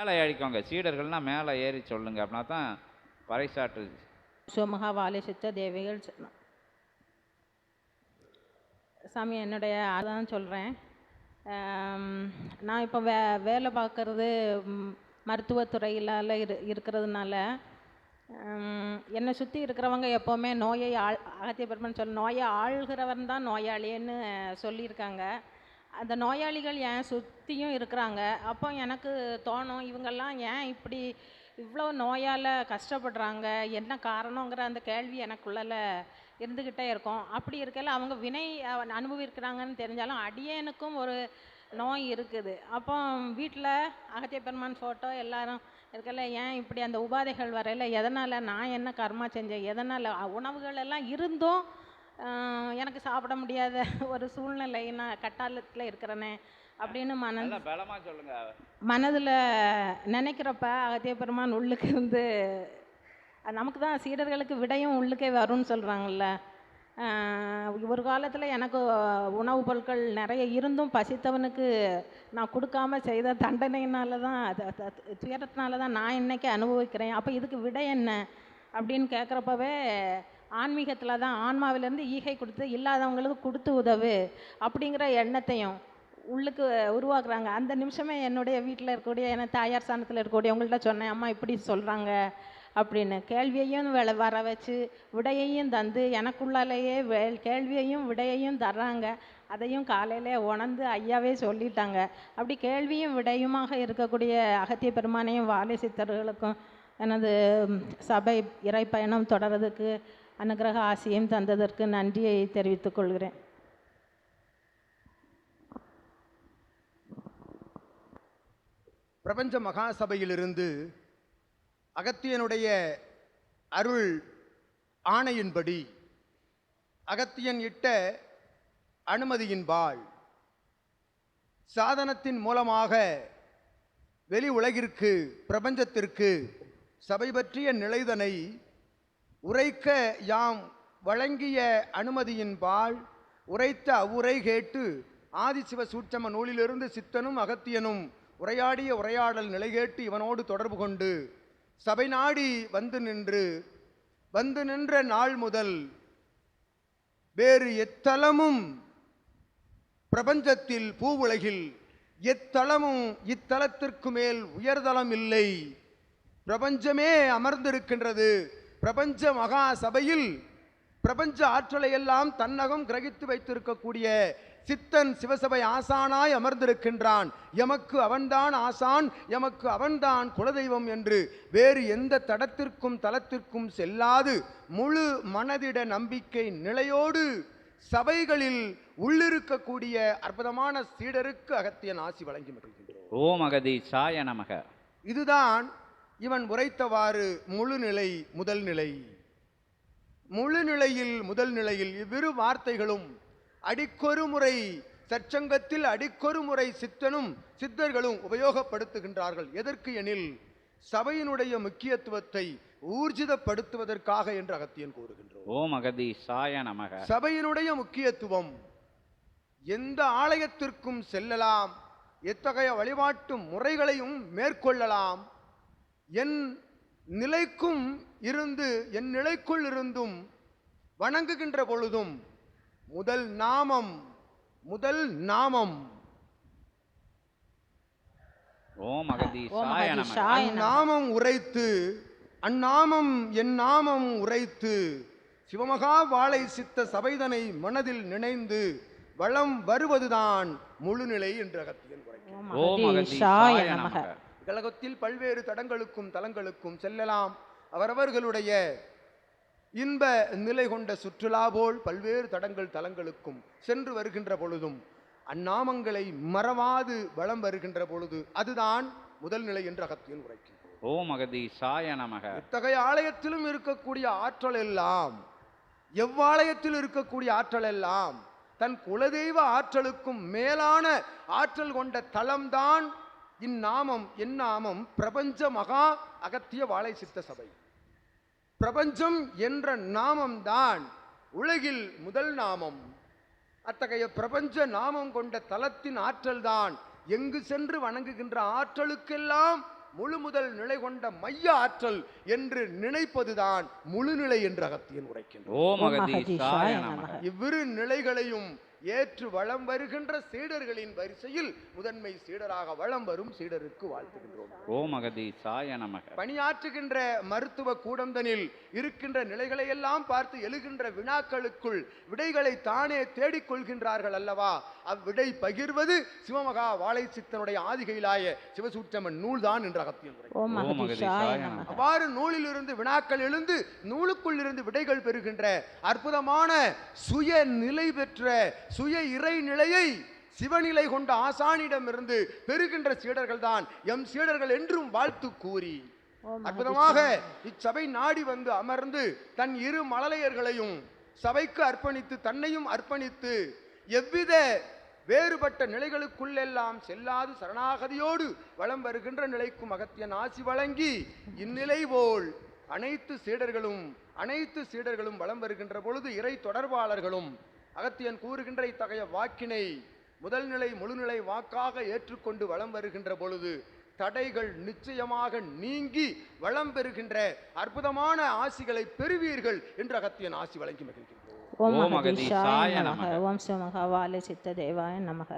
மேலே ஏறிக்கோங்க. சீடர்கள்லாம் மேலே ஏறி சொல்லுங்க. அப்படின்னா தான் பறைசாற்று. சிவமகா வாலிசித்த தேவிகள் சொன்னான் சாமி என்னுடைய அதான் சொல்கிறேன் நான் இப்போ வே வேலை பார்க்குறது மருத்துவத்துறையிலால இரு இருக்கிறதுனால என்னை சுற்றி இருக்கிறவங்க எப்போவுமே நோயை ஆள் அகத்திய பெருமன் சொல் நோயை ஆள்கிறவன் தான் நோயாளின்னு சொல்லியிருக்காங்க. அந்த நோயாளிகள் ஏன் சுற்றியும் இருக்கிறாங்க. அப்போ எனக்கு தோணும் இவங்கெல்லாம் ஏன் இப்படி இவ்வளோ நோயால் கஷ்டப்படுறாங்க? என்ன காரணங்கிற அந்த கேள்வி எனக்குள்ளால இருந்துக்கிட்டே இருக்கும். அப்படி இருக்கையில் அவங்க வினை அனுபவிக்கிறாங்கன்னு தெரிஞ்சாலும் அடியேனுக்கும் ஒரு நோய் இருக்குது. அப்போ வீட்டில் அகத்திய பெருமான் ஃபோட்டோ எல்லாரும் இருக்கல ஏன் இப்படி அந்த உபாதைகள் வரையில் எதனால் நான் என்ன கர்மா செஞ்சேன்? எதனால் உணவுகள் எல்லாம் இருந்தும் எனக்கு சாப்பிட முடியாத ஒரு சூழ்நிலை நான் கட்டாளத்தில் இருக்கிறேனே அப்படின்னு மன நல்லா பலமா சொல்லுங்க. மனதில் நினைக்கிறப்ப அகத்திய பெருமான் உள்ளுக்கு இருந்து நமக்கு தான் சீடர்களுக்கு விடையும் உள்ளுக்கே வரும்னு சொல்கிறாங்கல்ல ஒரு காலத்தில் எனக்கு உணவுப் பொருட்கள் நிறைய இருந்தும் பசித்தவனுக்கு நான் கொடுக்காம செய்த தண்டனையினால தான் அது துயரத்தினால தான் நான் இன்னைக்கு அனுபவிக்கிறேன். அப்போ இதுக்கு விடை என்ன அப்படின்னு கேட்குறப்பவே ஆன்மீகத்தில் தான் ஆன்மாவிலேருந்து ஈகை கொடுத்து இல்லாதவங்களுக்கு கொடுத்து உதவு அப்படிங்கிற எண்ணத்தையும் உள்ளுக்கு உருவாக்குறாங்க. அந்த நிமிஷமே என்னுடைய வீட்டில் இருக்கக்கூடிய என தாயார் சாணத்தில் இருக்கக்கூடிய உங்கள்கிட்ட சொன்னேன் அம்மா இப்படி சொல்கிறாங்க அப்படின்னு கேள்வியையும் வேலை வர வச்சு விடையையும் தந்து எனக்குள்ளாலேயே வே கேள்வியையும் விடையையும் தர்றாங்க. அதையும் காலையில் உணர்ந்து ஐயாவே சொல்லிட்டாங்க. அப்படி கேள்வியும் விடையுமாக இருக்கக்கூடிய அகத்திய பெருமானையும் வாலி சித்தர்களுக்கும் எனது சபை இறைப்பயணம் தொடர்றதுக்கு அனுகிரக ஆசியும் தந்ததற்கு நன்றியை தெரிவித்துக் கொள்கிறேன். பிரபஞ்ச மகாசபையிலிருந்து அகத்தியனுடைய அருள் ஆணையின்படி அகத்தியன் இட்ட அனுமதியின்பால் சாதனத்தின் மூலமாக வெளி உலகிற்கு பிரபஞ்சத்திற்கு சபை பற்றிய நிலைதனை உரைக்க யாம் வழங்கிய அனுமதியின்பால் உரைத்த அவ்வுரை கேட்டு ஆதிசிவ சூட்சம நூலிலிருந்து சித்தனும் அகத்தியனும் உரையாடிய உரையாடல் நிலை கேட்டு இவனோடு தொடர்பு கொண்டு சபை நாடி வந்து நின்று வந்து நின்ற நாள் முதல் வேறு எத்தலமும் பிரபஞ்சத்தில் பூவுலகில் எத்தலமும் இத்தலத்திற்கு மேல் உயர்தலம் இல்லை. பிரபஞ்சமே அமர்ந்திருக்கின்றது. பிரபஞ்ச மகா சபையில் பிரபஞ்ச ஆற்றலை எல்லாம் தன்னகம் கிரகித்து வைத்திருக்கக்கூடிய சித்தன் சிவசபை ஆசானாய் அமர்ந்திருக்கின்றான். எமக்கு அவன்தான் ஆசான் எமக்கு அவன்தான் குலதெய்வம் என்று வேறு எந்த தடத்திற்கும் தலத்திற்கும் செல்லாது முழு மனதிட நம்பிக்கை நிலையோடு சபைகளில் உள்ளிருக்கக்கூடிய அற்புதமான சீடருக்கு அகத்தியன் ஆசி வழங்கி மகிழ்கின்றோம். ஓம் அகதி சாய நமக. இதுதான் இவன் உரைத்தவாறு முழு நிலை முதல் நிலை முழு நிலையில் முதல் நிலையில் இவ்விரு வார்த்தைகளும் அடிக்கொரு முறை சற்சங்கத்தில் அடிக்கொரு முறை சித்தனும் சித்தர்களும் உபயோகப்படுத்துகின்றார்கள். எதற்கு எனில் சபையினுடைய முக்கியத்துவத்தை ஊர்ஜிதப்படுத்துவதற்காக என்று அகத்தியன் கூறுகின்றோம் ஓம் அகதி சாய நமக. சபையினுடைய முக்கியத்துவம் எந்த ஆலயத்திற்கும் செல்லலாம் எத்தகைய வழிபாட்டு முறைகளையும் மேற்கொள்ளலாம் என் நிலைக்கும் இருந்து என் நிலைக்குள் இருந்தும் வணங்குகின்ற பொழுதும் முதல் நாமம் முதல் நாமம். ஓம். அந்நாமம் உரைத்து அந்நாமம் என் நாமம் உரைத்து சிவமகா வாழை சித்த சபைதனை மனதில் நினைந்து வளம் வருவதுதான் முழுநிலை என்று அகத்தியன் ஓம் அகதி அகதி சாய சாய நமக. நமக. கழகத்தில் பல்வேறு தடங்களுக்கும் தலங்களுக்கும் செல்லலாம். அவரவர்களுடைய இன்ப நிலை கொண்ட சுற்றுலா போல் பல்வேறு தடங்கள் தலங்களுக்கும் சென்று வருகின்ற பொழுதும் அந்நாமங்களை மறவாது வலம் வருகின்ற பொழுது அதுதான் முதல் நிலை என்று அகத்தியன் உரைக்கின்றோம் ஓம் அகதி சாய நமக. இத்தகைய ஆலயத்திலும் இருக்கக்கூடிய ஆற்றல் எல்லாம் எவ்வாலயத்தில் இருக்கக்கூடிய ஆற்றல் எல்லாம் தன் குலதெய்வ ஆற்றலுக்கும் மேலான ஆற்றல் கொண்ட தலம்தான் இந்நாமம் எந்நாமம் பிரபஞ்ச மகா அகத்திய வாழை சித்த சபை. பிரபஞ்சம் என்ற நாமம்தான் உலகில் முதல் நாமம். அத்தகைய பிரபஞ்ச நாமம் கொண்ட தலத்தின் ஆற்றல்தான் எங்கு சென்று வணங்குகின்ற ஆற்றலுக்கெல்லாம் முழு முதல் நிலை கொண்ட மைய ஆற்றல் என்று நினைப்பதுதான் முழுநிலை என்று அகத்தியன் நமக. இவ்விரு நிலைகளையும் ஏற்று வளம் வருகின்ற சீடர்களின் வரிசையில் முதன்மை சீடராக வளம் வரும் சீடருக்கு வாழ்த்துகின்றோம். ஓம் அகதீஷாய நமக. பணியாற்றுகின்ற மருத்துவ கூடந்தனில் இருக்கின்ற நிலைகளை எல்லாம் பார்த்து எழுகின்ற வினாக்களுக்குள் விடைகளை தானே தேடிக்கொள்கின்றார்கள் அல்லவா? அவ்விடை பகிர்வது சிவமகா வாழை சித்தனுடைய ஆதிகையிலாய சிவசூற்றமன் நூல்தான் என்ற நமக. அவ்வாறு நூலிலிருந்து வினாக்கள் எழுந்து நூலுக்குள் இருந்து விடைகள் பெறுகின்ற அற்புதமான சுய நிலை பெற்ற சுய இறை நிலையை சிவநிலை கொண்ட ஆசானிடமிருந்து பெறுகின்ற சீடர்கள் தான் எம் சீடர்கள் என்றும் வாழ்த்து கூறி. அற்புதமாக இச்சபை நாடி வந்து அமர்ந்து தன் இரு மழலையர்களையும் சபைக்கு அர்ப்பணித்து தன்னையும் அர்ப்பணித்து எவ்வித வேறுபட்ட நிலைகளுக்குள்ளெல்லாம் செல்லாது சரணாகதியோடு வலம் வருகின்ற நிலைக்கும் அகத்தியன் ஆசி வழங்கி இந்நிலை போல் அனைத்து சீடர்களும் அனைத்து சீடர்களும் வலம் வருகின்ற பொழுது இறை தொடர்பாளர்களும் அகத்தியன் கூறுகின்ற இத்தகைய வாக்கினை முதல் நிலை முழுநிலை வாக்காக ஏற்றுக்கொண்டு வலம் வருகின்ற பொழுது தடைகள் நிச்சயமாக நீங்கி வளம் பெறுகின்ற அற்புதமான ஆசிகளை பெறுவீர்கள் என்று அகத்தியன் ஆசி வழங்கி மகிழ்கின்றோம் ஓம் அகதீஷாய நமக. ஓம் சிவமகா சித்த தேவாய நமக.